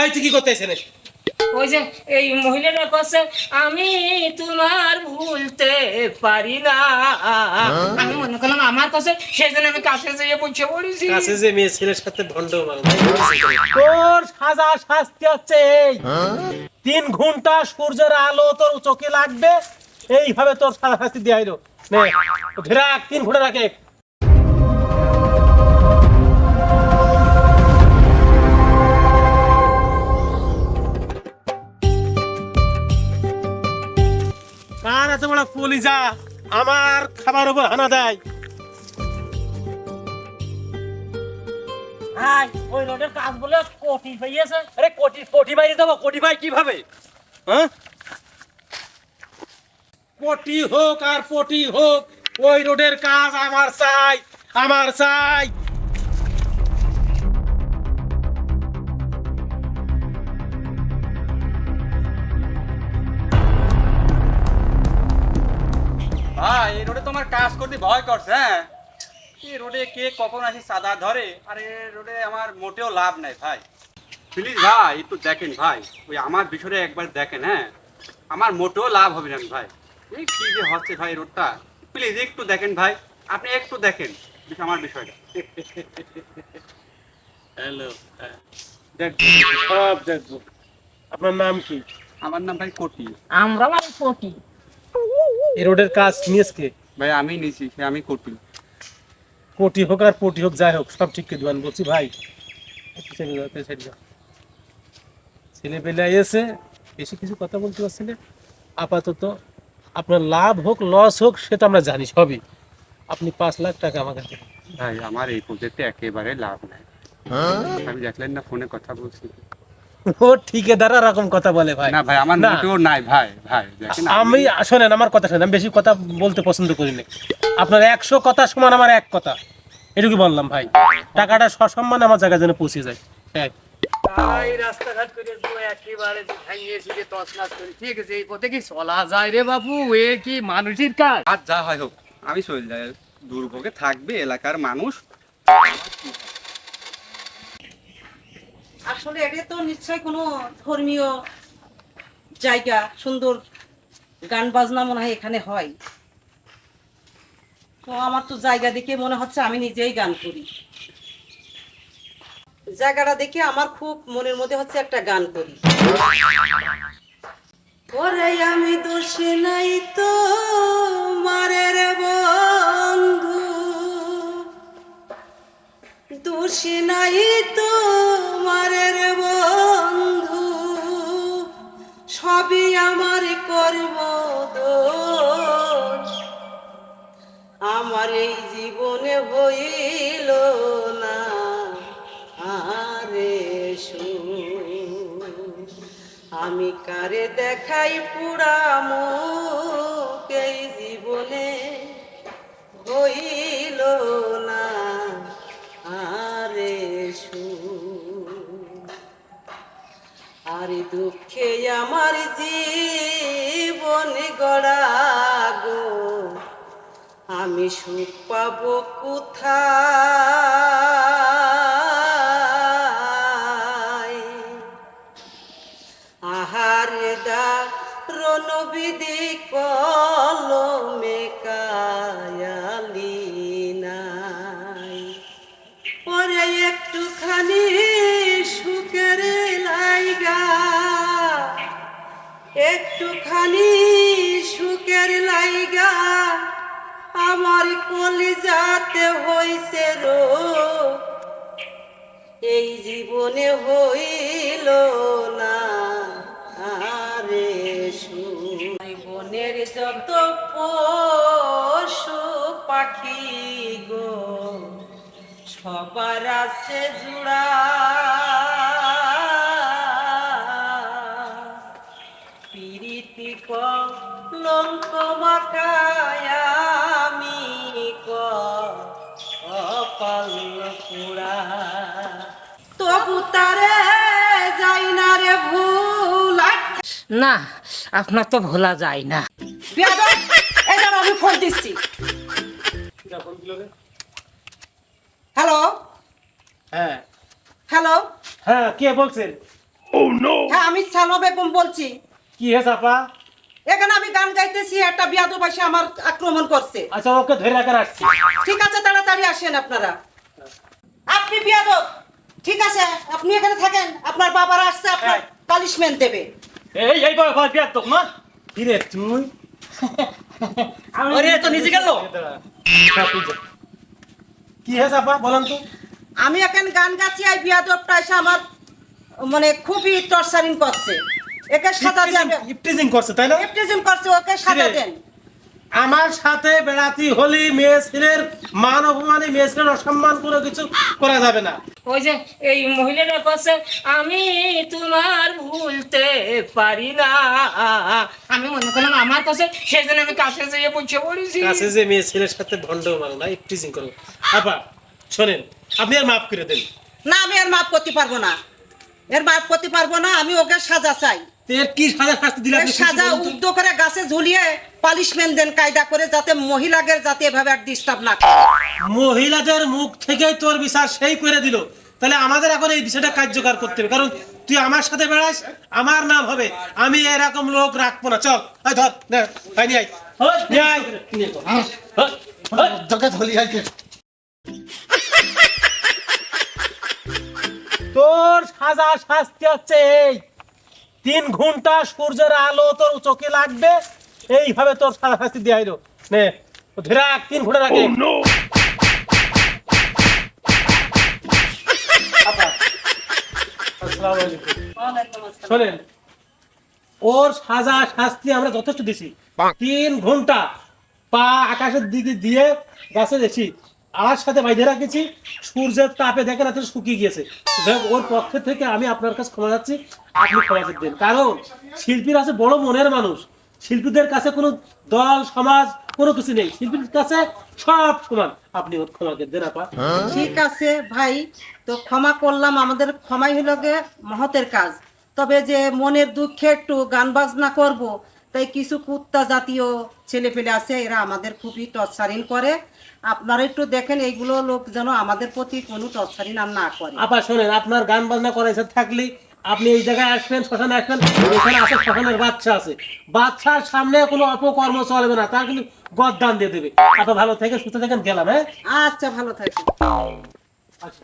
এই তুই কি করতে ওই যে এই মহিলাটা কাছে আমি তোমার ভুলতে পারি না। আমি মনে করলাম আমার কাছে সেই জন্য আমি কাছে যেয়ে পড়েছি। কাছে যে মেয়ে ছেলের সাথে ভণ্ড তোর সাজা শাস্তি হচ্ছে এই। তিন ঘণ্টা সূর্যের আলো তোর চোখে লাগবে এইভাবে তোর সাজা শাস্তি দেওয়া হইল। ধরে রাখ তিন ঘণ্টা রাখে। কলিজা আমার খাবার উপর হানা দেয়। ওই রোডের কাজ বলে কোটি দেবো, কোটি ভাই কীভাবে? হ্যাঁ? কোটি হোক আর কোটি হোক, ওই রোডের কাজ আমার চাই আমার চাই। এই রোডে তোমার কাজ করতে ভয় করছে হ্যাঁ? এই রোডে কে কখন আসি সাদা ধরে আর এই রোডে আমার মোটেও লাভ নাই ভাই। প্লিজ ভাই একটু দেখেন ভাই ওই আমার বিষয়ে একবার দেখেন হ্যাঁ? আমার মোটেও লাভ হবে না ভাই। এই কি যে হচ্ছে ভাই রোডটা প্লিজ একটু দেখেন ভাই আপনি একটু দেখেন আমার বিষয়টা। হ্যালো দেখব সব দেখব আপনার নাম কি? আমার নাম ভাই কোটি। আমরা মানে কোটি। এই রোডের কাজ নিয়েছে ভাই আমি নিছি সে আমি কোটি কোটি হোক আর কোটি হোক যাই হোক সব ঠিক করে দেবেন। বলছি ভাই। ছেলে পেলে এসে বেশি কিছু কথা বলতে পারছি না। আপাতত আপনার লাভ হোক লস হোক সেটা আমরা জানি সবই। আপনি পাঁচ লাখ টাকা আমার কাছে ভাই আমার এই প্রজেক্টে একেবারে লাভ নাই। আমি দেখলেন না ফোনে কথা বলছি। ও ঠিকাদার এরকম কথা বলে ভাই। না ভাই আমার না। মোটেও নাই ভাই ভাই আমি শোনেন আমার কথা শোনেন আমি বেশি কথা বলতে পছন্দ করি না। আপনার একশো কথা সমান আমার এক কথা। এটুকু বললাম ভাই। টাকাটা সসম্মানে আমার জায়গায় যেন পৌঁছে যায়। হ্যাঁ। তাই রাস্তাঘাট করে একেবারে ঠিক আছে এই পথে কি চলা যায় রে বাবু এ কি মানুষের কাজ? আর যা হয় হোক আমি চলে যাই। দুর্ভোগে থাকবে এলাকার মানুষ। আসলে এটা তো নিশ্চয় কোনো ধর্মীয় জায়গা, সুন্দর গান বাজনা মনে হয় এখানে হয়। তো আমার তো জায়গা দেখে মনে হচ্ছে আমি নিজেই গান করি। জায়গাটা দেখে আমার খুব মনের মধ্যে হচ্ছে একটা গান করি। আমি দোষী নাই তো, মারের বন্ধু দোষী নাই তো মারের বন্ধু। সবই আমার দোষ। আমার এই জীবনে হইল না, আরে। আমি কারে দেখাই পুরা দুঃখে আমার জীবন গড়া গো। আমি সুখ পাবো কোথায়? কলিজাতে হইছে রোগ এই জীবনে হইল না আরে বনের যত পশু পাখি গো, সবার আছে জুড়া। পিরিতি কলঙ্ক মাখায় কপাল পুরা তবু তারে যাই না রে ভুল। না আপনার তো ভোলা যায় না। আমি ফোন দিচ্ছি। হ্যালো? হ্যাঁ। হ্যালো? হ্যাঁ কে বলছেন হ্যাঁ আমি সালমা বেগম বলছি। কি হে চাপা এখানে আমি গান গাইতেছি একটা বিয়াদু পাশে আমার আক্রমণ করছে। আচ্ছা ওকে ধরে রাখার আসছি। ঠিক আছে তাড়াতাড়ি আসেন আপনারা। আপনি বিয়াদব ঠিক আছে আপনি এখানে থাকেন আপনার বাবারা আসছে আপনার পালিশমেন্ট দেবে। এই এই বয় বয় বিয়ার তো মা। কি রে তুই আরে তো নিজে গেল। কি হে চাপা বলেন তো। আমি এখন গান গাচ্ছি আর বিয়াদবটা এসে আমার মানে খুবই টর্চারিং করছে। একে সাজা দেবে। ইপটিজিং করছে তাই না? এপ্রিজিম করছে ওকে সাজা দেন। আমার সাথে বেড়াতি হলি মেয়ে ছেলের মান অপমানে মেয়ে ছেলের অসম্মান কোনো কিছু করা যাবে না। ওই যে এই মহিলাটা কাছে আমি তোমার ভুলতে পারি না। আমি মনে করলাম আমার কাছে সেই জন্য আমি কাছে যেয়ে বসে পড়েছি। কাছে যে মেয়ে ছেলের সাথে ভণ্ড মারো না ইপটিজিং করো। আপা শোনেন আপনি আর মাফ করে দেন। না আমি আর মাফ করতে পারব না। এর মাফ করতে পারব না আমি ওকে সাজা চাই এর কি সাজা শাস্তি দিলে সাজা করে গাছে ঝুলিয়ে পালিশমেন্ট দেন কায়দা করে যাতে মহিলাদের যাতে এভাবে আর ডিস্টার্ব না করে মহিলাদের মুখ থেকেই তোর বিচার সেই করে দিল তাহলে আমাদের এখন এই বিষয়টা কার্যকর করতে হবে কারণ তুই আমার সাথে বেড়াস আমার নাম হবে আমি এরকম লোক রাখব না চল ধর নে, আয় নিয়ে আয়। নিয়ে আয়। তোর সাজা শাস্তি হচ্ছে এই। তিন ঘণ্টা সূর্যের আলো তোর চোখে লাগবে এইভাবে তোর সাজা শাস্তি দেওয়া হইল। নে ও ধরে রাখ। তিন ঘণ্টা রাখে শোনেন ওর সাজা শাস্তি আমরা যথেষ্ট দিছি। তিন ঘণ্টা পা আকাশের দিকে দিয়ে গাছে গেছি আর সাথে বাইধে রাখেছি, সূর্যের তাপে দেখেন এত শুকিয়ে গিয়েছে। ওর পক্ষ থেকে আমি আপনার কাছে ক্ষমা যাচ্ছি আপনি ক্ষমা দেন। কারণ শিল্পীর আছে বড় মনের মানুষ। শিল্পীদের কাছে কোনো দল, সমাজ, কোনো কিছু নেই। শিল্পীর কাছে সব সমান। আপনি ওর ক্ষমা করে দেন, আপা। ঠিক আছে, ভাই। তো ক্ষমা করলাম, আমাদের ক্ষমাই হলো গে মহতের কাজ। তবে যে মনের দুঃখে একটু গান বাজনা করব তাই কিছু কুত্তা জাতীয় ছেলে পেলে আছে এরা আমাদের খুবই টর্চারিং করে। আপনারা একটু দেখেন এইগুলো লোক যেন আমাদের প্রতি কোনো টর্চারিং আর না করে। আপা শোনেন আপনার গান বাজনা করাইছে থাকলে আপনি এই জায়গায় আসবেন শ্মশানে আসবেন এখানে আছে শ্মশানের বাচ্চা আছে। বাচ্চার সামনে কোনো অপকর্ম চলবে না তার কিন্তু গদ্দান দিয়ে দেবে। আপা ভালো থেকে সুস্থ থাকেন গেলাম হ্যাঁ? আচ্ছা ভালো থাকবেন। আচ্ছা।